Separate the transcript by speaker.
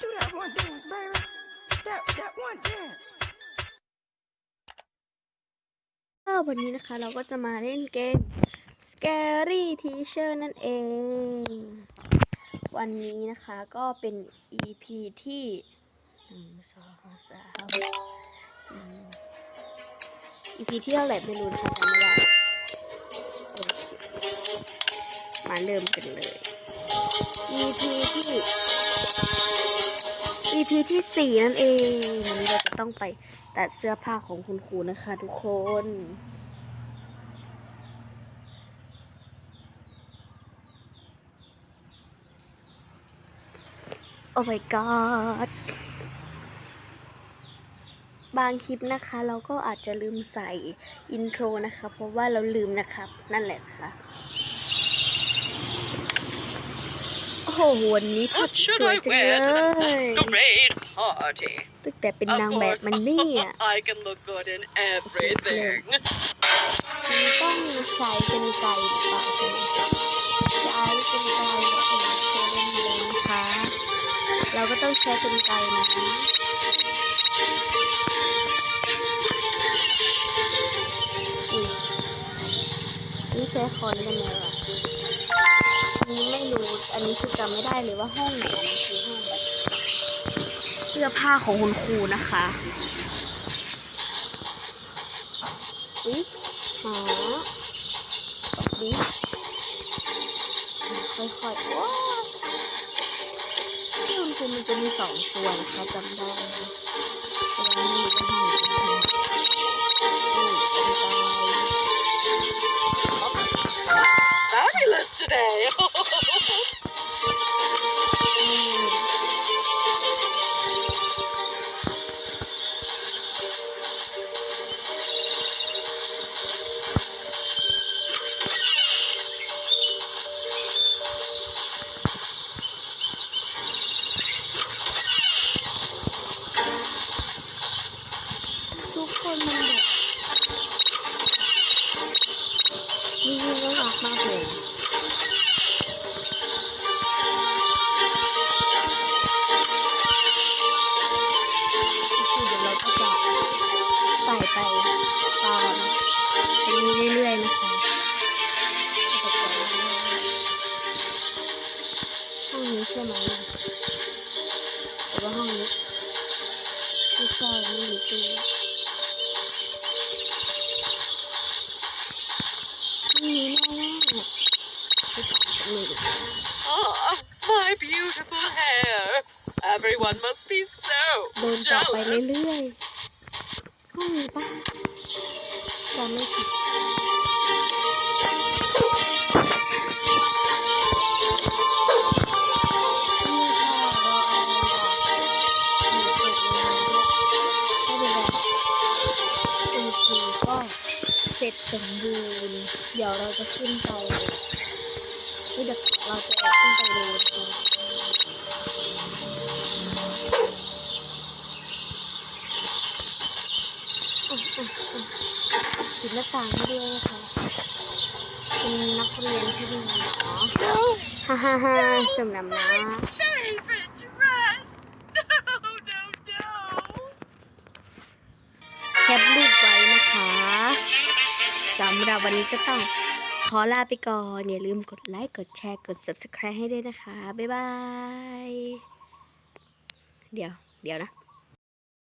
Speaker 1: Do that one dance, baby. That that one dance.
Speaker 2: วันนี้นะคะเราก็จะมาเล่นเกม Scary Teacher นั่นเอง วันนี้นะคะก็เป็น EP ที่หนึ่งสองสามอืม EP ที่เท่าไหร่ไม่รู้นะคะจำไม่ได้มาเริ่มกันเลย EP ที่ EP ที่สี่นั่นเองวันนี้เราจะต้องไปตัดเสื้อผ้าของคุณครูนะคะทุกคน โอ้ my god บางคลิปนะคะเราก็อาจจะลืมใส่อินโทรนะคะ เพราะว่าเราลืมนะครับ นั่นแหละค่ะ โอ้โหวันนี้ภาพ
Speaker 3: What should
Speaker 2: สวย
Speaker 3: I
Speaker 2: จัง
Speaker 3: wear to the
Speaker 2: เลย
Speaker 3: masquerade party?
Speaker 2: ตั้งแต่เป็น
Speaker 3: Of
Speaker 2: นางแบบ
Speaker 3: course,
Speaker 2: มันเนี่ย
Speaker 3: I can look good in everything.
Speaker 2: มันต้องใช้เป็นไก่หรือเปล่าใช่ไหมใช้เป็นไก่แบบเป็นโคเล่นเลยนะคะ เราก็ต้องใช้เป็นไก่นะอุ้ยนี่ใช้คอนกันแล้วอะอั นนี้ไม่รู้ อันนี้คือจำไม่ได้เลยว่าห้องไหนอันนี้คือห้องแบบเสื้อผ้าของคุณครูนะคะอุ๊ยหาดิค่อยๆว้าวที่คุณครูมันจะมีสองตัวนะคะจำได้ตัวนี้ มีน่ารักมากเลยคือเดี๋ยวเราก็จะใส่ไปตามตรงนี้เรื่อยๆนะคะห้องนี้ใช่ไหมหรือว่าห้องนี้ไม่ใช่ไม่มีตู้
Speaker 3: my beautiful hair. Everyone must be so
Speaker 2: เดินต่อไป
Speaker 3: jealous.
Speaker 2: เรื่อยๆห้องนี้ปะจำไม่ผิดนี่ค่ะเราเอาดอกหนูเปิดเลยนะไม่เป็นไรคุณครูก็เสร็จสมบูรณ์ เดี๋ยวเราจะขึ้นไป เฮ้ยเดี๋ยวเราจะแอบขึ้นไปดูนะคะอะอะอะปิดหน้าต่างให้ด้วยนะคะเป็นนักเรียนที่ดีเนาะ
Speaker 3: No,
Speaker 2: ฮ่าฮ่าฮ่าสำหรับนะ
Speaker 3: favorite dress. No, no, no.
Speaker 2: แคปรูปไว้นะคะสำหรับวันนี้จะต้อง ขอลาไปก่อน อย่าลืมกดไลค์ กดแชร์ กด subscribe ให้ด้วยนะคะ บ๊ายบาย เดี๋ยว เดี๋ยวนะ